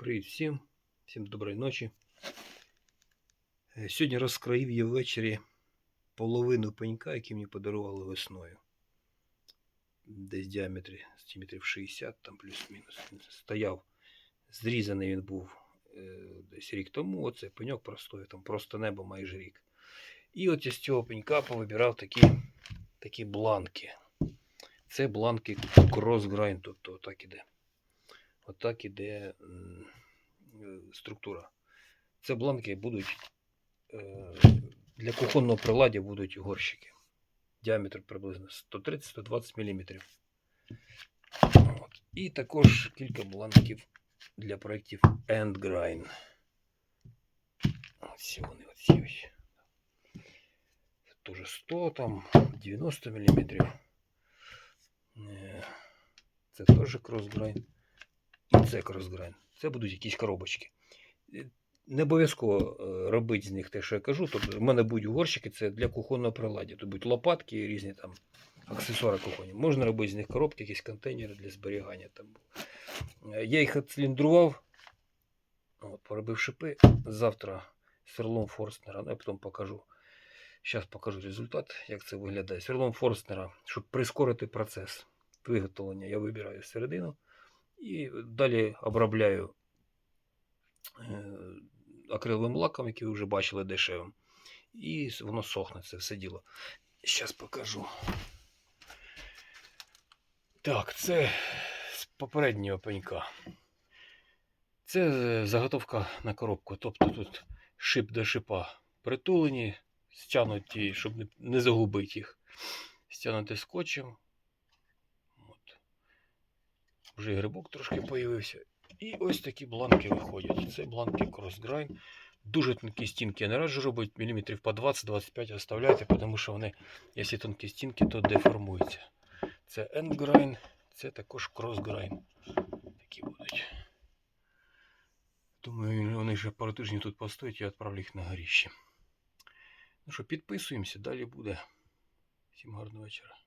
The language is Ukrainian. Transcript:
Привіт всім, всім доброї ночі. Е, Сьогодні розкроїв я ввечері половину пенька, який мені подарували весною. Десь в діаметрі сантиметрів 60, там плюс-мінус. Стояв. Зрізаний він був е, десь рік тому. Оце пеньок простояв, там просто небо майже рік. І от я з цього пенька повибирав такі, такі бланки. Це бланки кросграйн, тобто отак іде. Отак іде е, структура. Це бланки будуть е, для кухонного приладдя будуть горщики. Діаметр приблизно 130-120 мм. От. І також кілька бланків для проєктів Endgrind. Ось вони оці ось. Теж 100 там, 90 мм. Е, Це теж кросграйн. І це кросграйн. Це будуть якісь коробочки. Е, Не обов'язково е, робити з них те, що я кажу. Тобто, в мене будуть горщики, це для кухонного приладдя. Тут будуть лопатки і різні там аксесуари кухонні. Можна робити з них коробки, якісь контейнери для зберігання. Там. Е, Я їх відциліндрував, от, поробив шипи. Завтра сверлом Форстнера, ну, я потім покажу. Зараз покажу результат, як це виглядає. Сверлом Форстнера, щоб прискорити процес виготовлення, я вибираю середину. І далі обробляю е, акриловим лаком, який ви вже бачили дешевим. І воно сохне, це все діло. Зараз покажу. Так, це з попереднього пенька. Це е, заготовка на коробку. Тобто тут шип до шипа притулені, стягнуті, щоб не загубити їх. Стягнути скотчем. Вже грибок трошки появився. І ось такі бланки виходять. Це бланки Crossgrind. Дуже тонкі стінки я не раджу робити, міліметрів по 20-25 оставляйте, тому що вони, якщо тонкі стінки, то деформуються. Це Endgrind, це також Crossgrind. Такі будуть. Думаю, вони ще пару тижнів тут постоять, я відправлю їх на горіще. Ну що, підписуємося, далі буде. Всім гарного вечора.